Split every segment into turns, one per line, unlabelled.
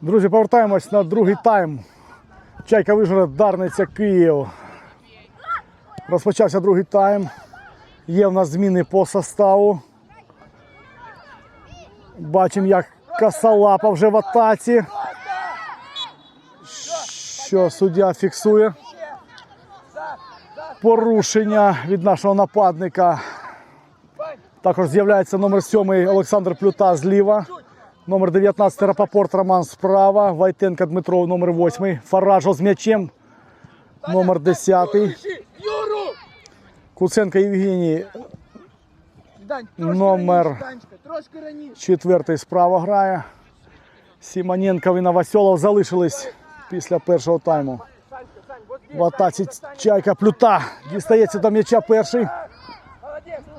Друзі, повертаємось на другий тайм. Чайка Вижгород, Дарниця, Київ. Розпочався другий тайм. Є в нас зміни по составу. Бачимо, як Касалапа вже в атаці. Що суддя фіксує. Порушення від нашого нападника. Також з'являється номер 7 Олександр Плюта зліва. Номер 19 Рапопорт Роман справа. Вайтенко Дмитро номер 8. Фаражо з м'ячем. Номер 10. Куценко Євгеній, Номер.
раніше, Данечка, трошки раніше.
четвертий справа грає. Сімоненко і Новоселов залишились після першого тайму. В атаці. Чайка Плюта. Дістається до м'яча перший.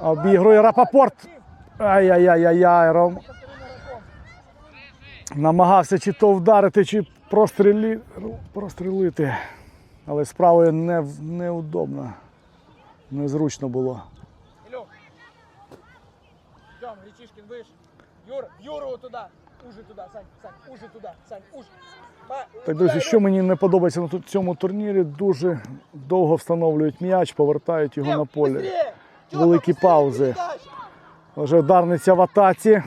Обігрує Рапопорт. Ай-яй-яй-яй Ром... Намагався чи то вдарити, чи прострілі... прострілити. Але справою не... неудобно. Незручно було.
Илюх. Идем, Речишкин выше. Юра, Юру вот туда. Уже туда, Сань, Сань, уже туда, Сань, уже. Па-
Так, друзі,
Дай,
що мені не подобається на тут- цьому турнірі, дуже довго встановлюють м'яч, повертають його
Лев,
на поле.
быстрее. Тёма,
Великі
быстрее
паузи.
передача.
Вже Дарниця в атаці.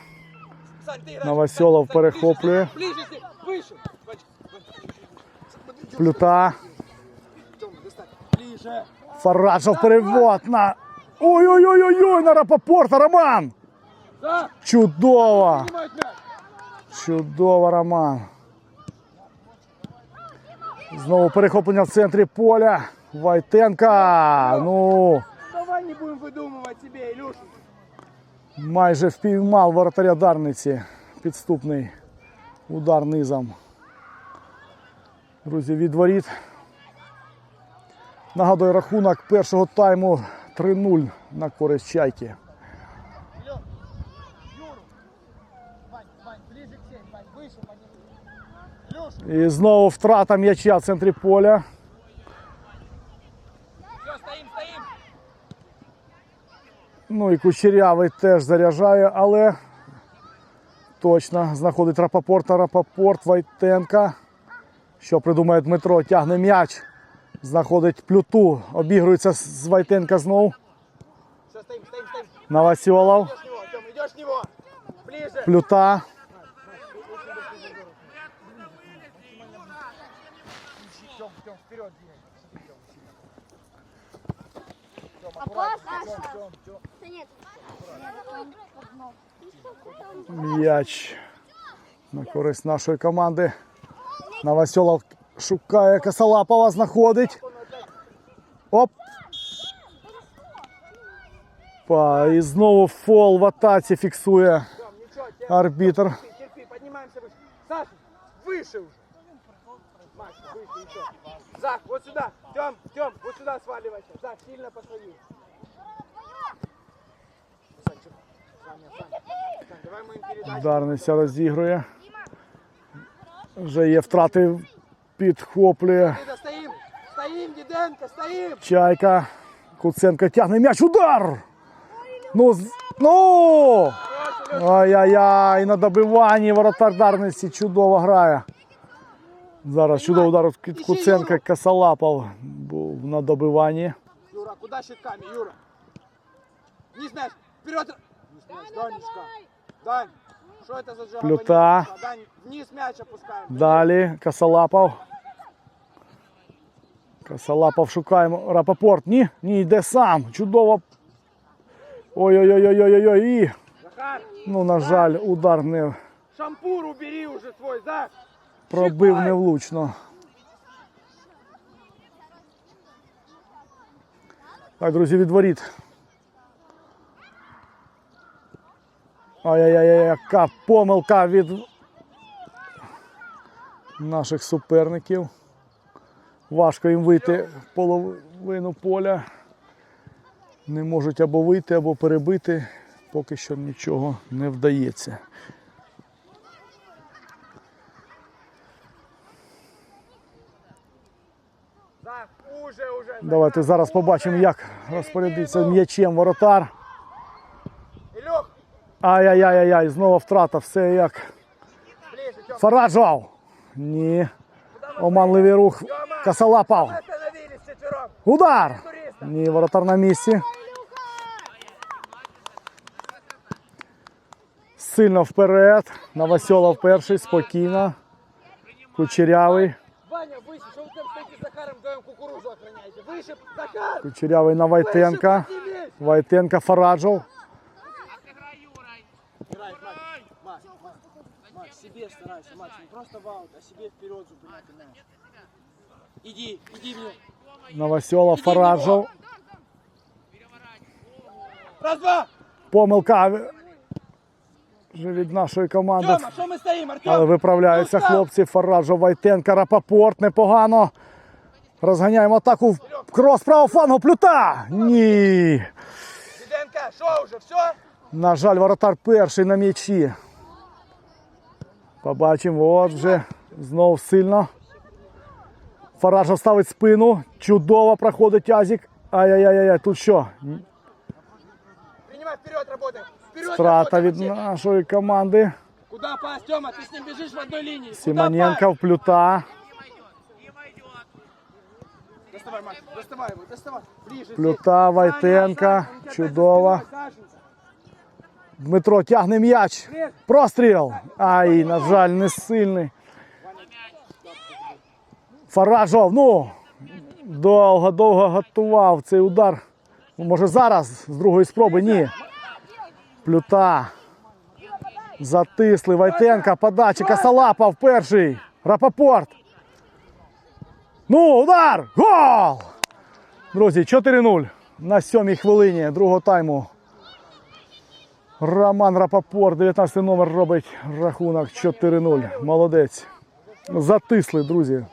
Новосьолов
перехоплює. Плюта. Фаражов перевод на. Ой-ой-ой-ой-ой! На Рапопорта, Роман! Чудово! Чудово, Роман! Знову перехоплення в центрі поля. Вайтенка. Ну.
Давай не будемо видумувати себе, Ілюшенко.
Майже впіймав воротаря Дарниці. Підступний удар низом. Друзі, від воріт. Нагадую, рахунок першого тайму 3-0 на користь чайки. І знову втрата м'яча в центрі поля. Ну і Кучерявий теж заряджає, але точно знаходить Рапопорта, Рапопорт, Вайтенка. Що придумає Дмитро? Тягне м'яч. Знаходить плюту, обігрується з- Вайтенка знов. Новосьолов,
Идешь в
М'яч на користь нашої команди. Новосьолов шукає Косолапова, знаходить. Оп. Па, І знову фол в атаці фіксує
Тём, ничего, Тём,
арбітр.
терпи, терпи, поднимаемся выше. Саша, выше уже. Маш, выше еще. Зак, вот сюда. Тём, Тём, вот сюда сваливайся. Зак, сильно посади.
Дарниця розігрує. Вже є втрати, підхоплює. Чайка. Куценко тягне м'яч. Удар! Ну, ну! Ай-яй-яй, на добиванні воротар Дарниці чудово грає. Зараз чудовий удар від Куценка Косолапов був на добиванні.
Юра, куда щитками, Юра? Вниз мяч, вперед! Данечка. Дань, что это за жаба?
Плюта.
Дань, вниз мяч опускаем.
Далі Косолапов. Косолапов шукаємо. Рапопорт. Ні, ні, йде сам. Чудово. Ой-ой-ой-ой-ой-ой. І, Ну, на жаль, удар не
шампур убери уже свой, Зак.
пробив невлучно. Так, друзі, від Ай-яй-яй, яка помилка від наших суперників. Важко їм вийти в половину поля. Не можуть або вийти, або перебити. Поки що нічого не вдається. Давайте зараз побачимо, як розпорядиться м'ячем воротар.
Илюх,
Ай-яй-яй-яй, знову втрата, все як
ближе, Тём.
Фараджов. Ні. Оманливий рух. Косолапов.
Мы остановились четвером.
Удар!
Туриста.
Ні, воротар на місці. Сильно вперед. Новосьолов перший, спокійно. Кучерявий.
Ваня, выше, что вы там стоите с Захаром вдвоем кукурузу охраняете? Выше, Захар!
Кучерявий на Войтенка.
Выше, поднимись!
Войтенка Фараджов.
себе старайся, Макс, не просто в аут, а себе вперед зупиняй ты мяч. Иди, иди мне.
Новосьолов Фараджов.
Раз, два!
Помилка вже від нашої команди.
Тёма, что мы стоим, Артем?
Але виправляються хлопці. Фараджов, Войтенка, Рапопорт непогано. Розганяємо атаку. Крос правого флангу. Плюта. Ні.
Диденко, что уже, все?
На жаль, воротар перший на м'ячі. Побачимо, от вже знов сильно. Фаражов ставить спину. Чудово проходить Азік. Ай-яй-яй, тут що?
Принимай вперед, работай. Вперед,
Втрата від нашої команди.
Куда пас, Тёма? Ты с ним бежишь в одной линии.
Симоненко в плюта.
Доставай, Макс, доставай его, доставай. Ближе.
Плюта,
тебя
Чудово. Дмитро тягне м'яч. Простріл. Ай, на жаль, не сильний. Фаражов, ну, довго-довго готував цей удар. Ну, може зараз з другої спроби? Ні. Плюта. Затисли. Войтенка, подача. Косолапов перший. Рапопорт. Ну, удар! Гол! Друзі, 4-0 на сьомій хвилині другого тайму. Роман Рапопорт, 19 номер робить рахунок 4-0. Молодець. Затисли, друзі.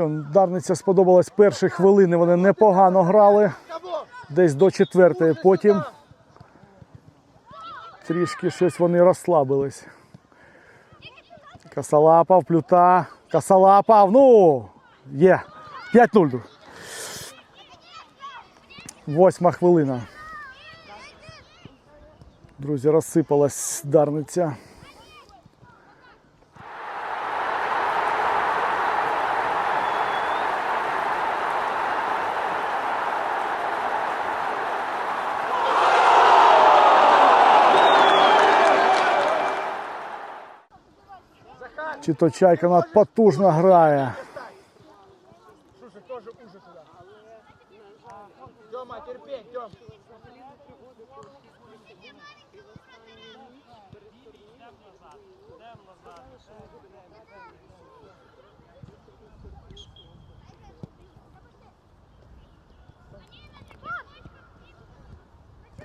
Що, Дарниця сподобалась перші хвилини. Вони непогано грали. Десь до четвертої. Потім трішки щось вони розслабились. Косолапов, плюта. Косолапов, ну, є. 5-0. Восьма хвилина. Друзі, розсипалась Дарниця. Чи то чайка вона потужно грає.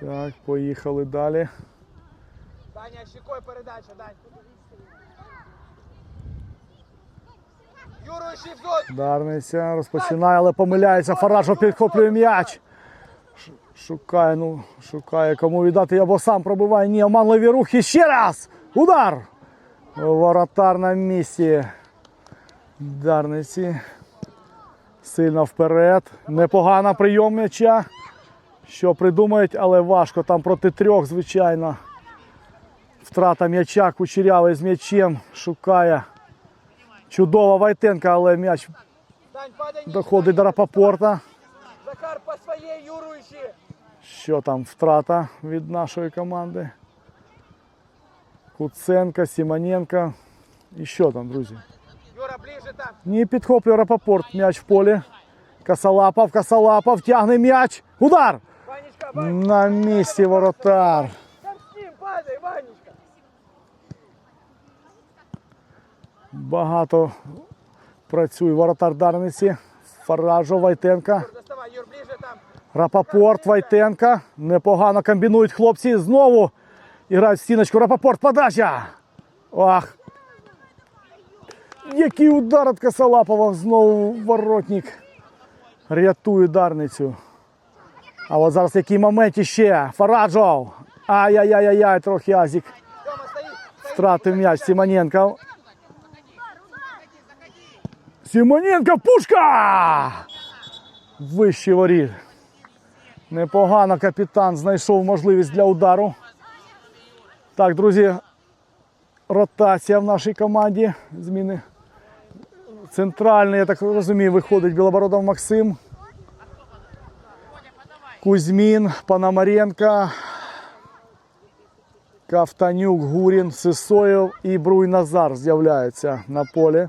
Так, поїхали далі.
Даня, щекой передача, Дань.
Дарниця розпочинає, але помиляється. Фаражов підхоплює м'яч. Шукає, ну, шукає, кому віддати або сам пробиває. Ні, оманливі рухи. Ще раз! Удар! Воротар на місці. Дарниці. Сильно вперед. Непогана прийом м'яча. Що придумають, але важко. Там проти трьох, звичайно. Втрата м'яча, кучерявий з м'ячем. Шукає. Чудова Вайтенка, але м'яч
Дань, падай ниже.
доходить до Рапопорта.
Захар по своей, юрующий.
Що там втрата від нашої команди? Куценко, Сімоненко. І що там, друзі?
Юра, ближе там.
Ні, підхоплює Рапопорт. М'яч в полі. Косолапов, Косолапов, тягне м'яч. Удар!
Ванечка, Ванечка.
На місці воротар. Багато працює воротар Дарниці. Фаражов, Вайтенка. Рапопорт, Вайтенка. Непогано комбінують хлопці. Знову грають в стіночку. Рапопорт, подача. Ах. Який удар від Косолапова знову воротник. Рятує ударницю. А от зараз який момент іще. Фараджов. Ай-яй-яй-яй, трохи Азік. Втратив м'яч Симоненко. Симоненко, пушка! Вищий воріт. Непогано капітан знайшов можливість для удару. Так, друзі, ротація в нашій команді. Зміни. Центральний, я так розумію, виходить Білобородов Максим. Кузьмін, Пономаренко, Кавтанюк, Гурін, Сисоєв і Бруй Назар з'являються на полі.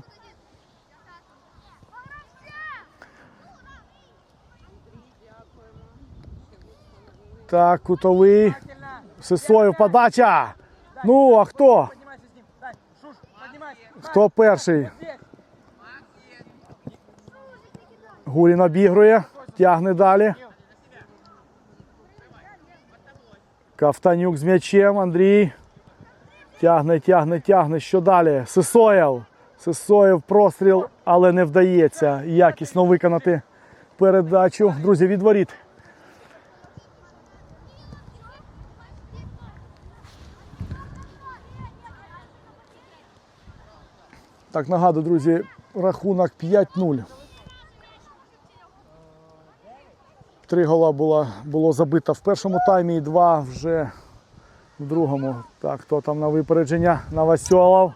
Так, кутовий. Сисоєв подача. Ну, а хто? Хто перший? Гурін обігрує, тягне далі. Кавтанюк з м'ячем, Андрій. Тягне, тягне, тягне. Що далі? Сисоєв. Сисоєв простріл, але не вдається якісно виконати передачу. Друзі, від Так, нагадую, друзі, рахунок 5-0. Три гола було, було забито в першому таймі і два вже в другому. Так, хто там на випередження? Новосьолов.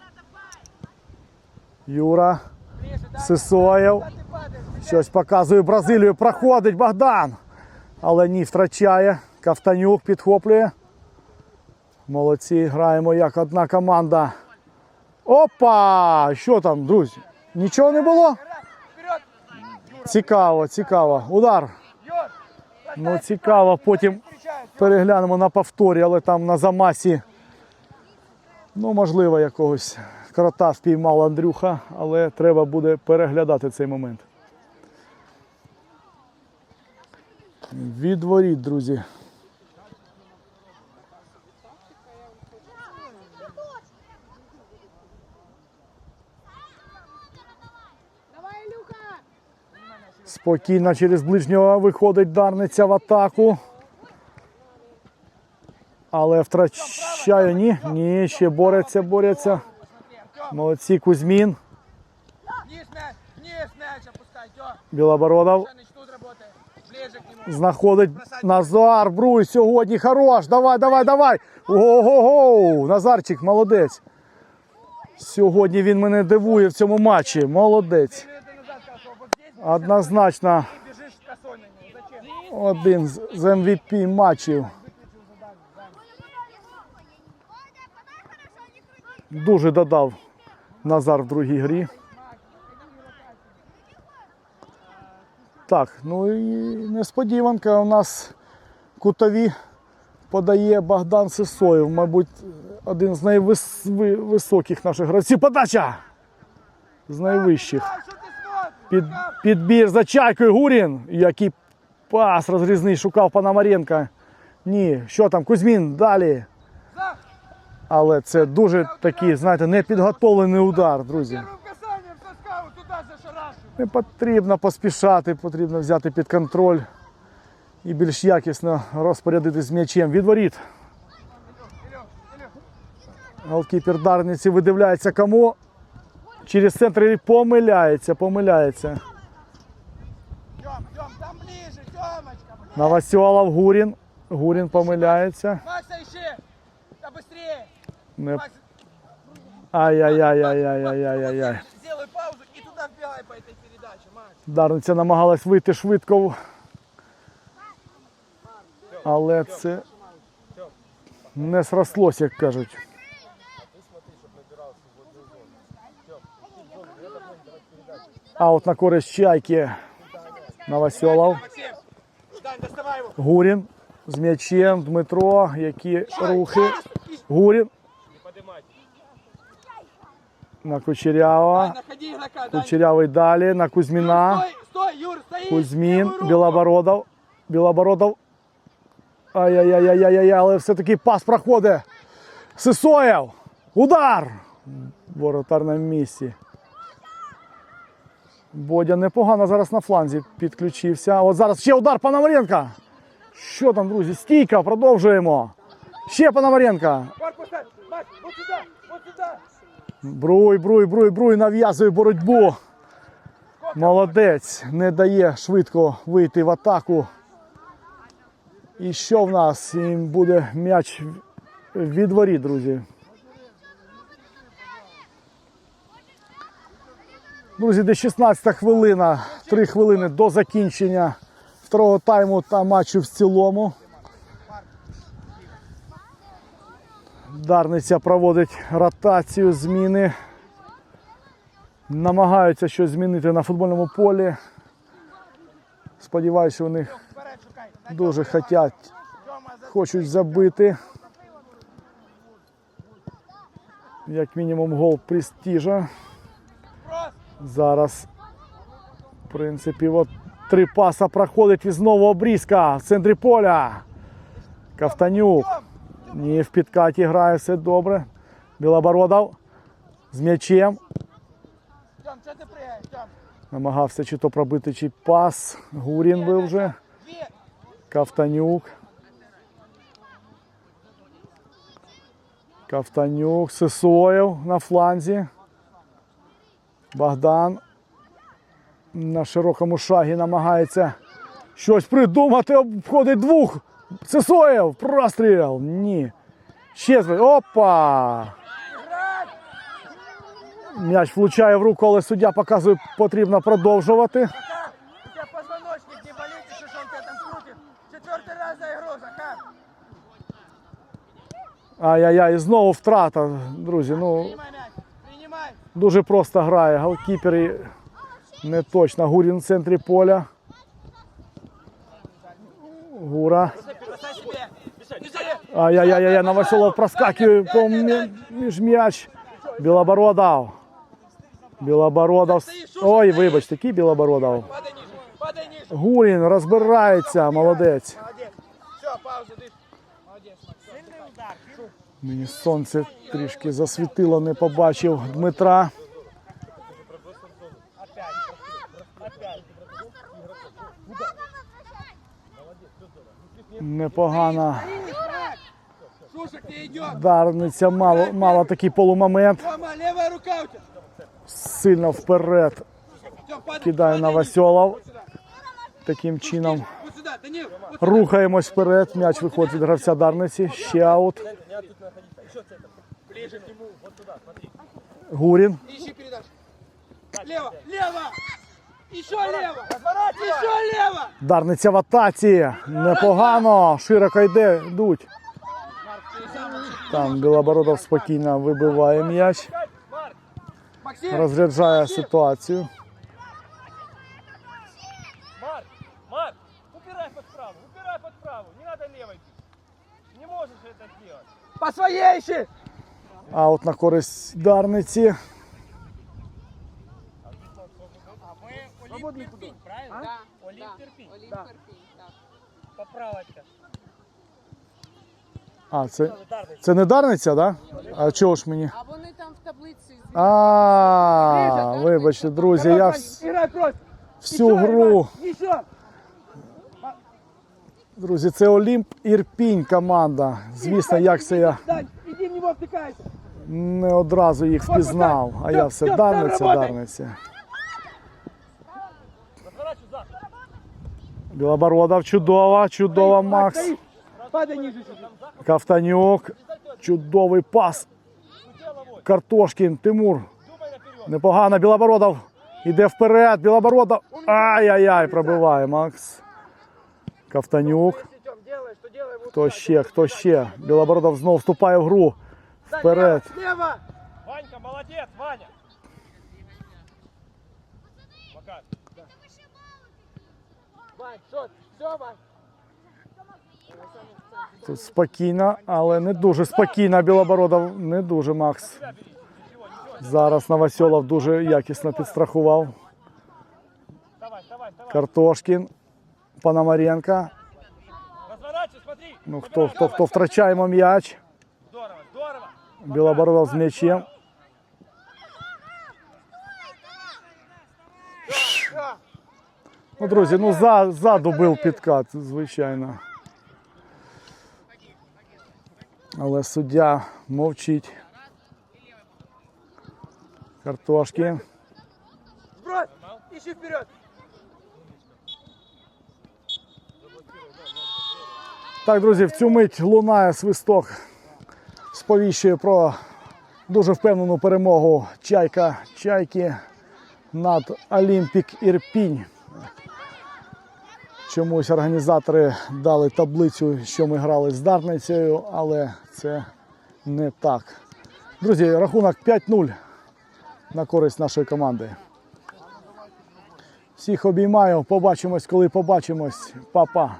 Юра. Сисоєв. Щось показує Бразилію. Проходить Богдан. Але ні, втрачає. Кавтанюк підхоплює. Молодці, граємо як одна команда. Опа! Що там, друзі? Нічого не було? Цікаво, цікаво. Удар. Ну, цікаво. Потім переглянемо на повторі, але там на замасі. Ну, можливо, якогось крота впіймав Андрюха, але треба буде переглядати цей момент. Відворіть, друзі. Спокійно через ближнього виходить Дарниця в атаку. Але втрачає. Ні, ні, ще бореться, бореться. Молодці Кузьмін! Білобородов. Знаходить Назар Бруй сьогодні хорош. Давай, давай, давай. Ого-го! Назарчик, молодець. Сьогодні він мене дивує в цьому матчі. Молодець. Однозначно один з MVP матчів. Дуже додав Назар в другій грі. Так, ну і несподіванка у нас кутові подає Богдан Сисоєв, мабуть, один з найвисоких наших гравців. Подача! З найвищих. Під, підбір за чайкою Гурін. Який пас розрізний шукав Пономаренка. Ні, що там, Кузьмін далі. Але це дуже такий, знаєте, непідготовлений удар, друзі. Не потрібно поспішати, потрібно взяти під контроль і більш якісно розпорядитись м'ячем. Від воріт. Голкіпер Дарниці видивляється кому. Через центр і помиляється, помиляється.
Тём, Тём, там ближе, Тёмочка, ближе.
Новосьолов, Гурін. Гурін помиляється.
Макса ищи. Да быстрее.
Не...
Макс,
Ай-яй-яй-яй-яй-яй-яй-яй.
сделай паузу и туда вбегай по этой передаче, Макс.
Дарниця намагалась вийти швидко. Але це не срослось, як кажуть. Аут на користь чайки.
Дань.
Гурін з м'ячем. Дмитро. Які рухи. Гурін. На Кучерява. Кучерявий далі. На Кузьміна. Кузьмін, Білобородов. Білобородов. Ай-яй-яй-яй-яй, але все-таки пас проходить. Сисоєв. Удар! Воротар на місці. Бодя непогано зараз на фланзі підключився. От зараз ще удар Пономаренка. Що там, друзі? Стійка, продовжуємо. Ще Пономаренка. Бруй, бруй, бруй, бруй, нав'язує боротьбу. Молодець, не дає швидко вийти в атаку. І що в нас? І буде м'яч від воріт, друзі. Друзі, де 16 хвилина, 3 хвилини до закінчення второго тайму та матчу в цілому. Дарниця проводить ротацію, зміни. Намагаються щось змінити на футбольному полі. Сподіваюся, що вони дуже хочуть, хочуть забити. Як мінімум гол престижа.
Кросс.
Зараз, в принципі, от три паса проходить і знову обрізка в центрі поля. Кавтанюк. Ні, в підкаті грає все добре. Білобородов з м'ячем.
Тём, что ты прыгаешь, Тём?
Намагався чи то пробити, чи пас. Гурін був вже.
Две.
Кавтанюк. Кавтанюк. Сисоєв на фланзі. Богдан на широкому шагі намагається щось придумати. Обходить двох. Сисоєв. Простріл. Ні. Ще з- Опа! М'яч влучає в руку, але суддя показує, потрібно продовжувати. Ай-яй-яй, знову втрата, друзі. Ну. Дуже просто грає. Голкіпер не точно. Гурін в центрі поля. Гура. Ай-яй-яй, Новоселов по між м'яч. Білобородов. Білобородов. Ой, вибачте, який Білобородов. Гурін розбирається, молодець.
Все, пауза, дышь. Молодец, Макс. Сильный удар.
Мені сонце трішки засвітило, не побачив Дмитра. Непогана дарниця, мало, мала такий полумомент. Сильно вперед кидає.
Вот сюда.
Таким чином рухаємось вперед. М'яч виходить від гравця Дарниці. Ще аут. Гурін.
Ищи передачу. Лево, лево. Еще лево. Еще лево.
Дарниця в атаці. Непогано. Широко йде. Йдуть. Там Білобородов спокійно вибиває м'яч. Розряджає ситуацію.
Марк, Марк, упирай под правую, упирай под правую, не надо левой. Не можешь это сделать.
По своей ищи.
Аут на користь Дарниці.
Олимп Перпинь, правильно?
Да,
Олимп
да.
Перпинь.
Олімп Перпінь, так.
Поправочка.
А, це, це не Дарниця, так? Да? А чого ж мені?
А вони там в таблиці.
А, вибачте, друзі, я вс- всю гру. Друзі, це Олімп Ірпінь команда. Звісно, як це я
иди в него втыкайся.
Не одразу їх впізнав, а я все Дарниця, Дарниця. Білобородов, чудова, чудова, Макс. Ковтанюк, чудовий пас. Картошкін, Тимур. Непогано, Білобородов. Іде вперед, Білобородов. Ай-яй-яй, пробиває Макс.
Вот
Хто ще, хто ще? Білобородов знов вступає в гру. Вперед.
Лево.
Ванька, молодец, Ваня. Макар.
Вань, что? Все, Вань.
Тут спокійно, але не дуже спокійно. Білобородов не дуже Макс. Зараз Новоселов дуже якісно підстрахував. Картошкін, Пономаренко. Ну хто, хто, хто втрачаємо м'яч. Белобородов с мячем. Ну, друзі, ну за, ззаду був підкат, звичайно. Але суддя мовчить. Картошки.
Брат, іще вперед.
Так, друзі, в цю мить лунає свисток сповіщує про дуже впевнену перемогу Чайка Чайки над Олімпік Ірпінь. Чомусь організатори дали таблицю, що ми грали з Дарницею, але це не так. Друзі, рахунок 5-0 на користь нашої команди. Всіх обіймаю. Побачимось, коли побачимось. Па-па.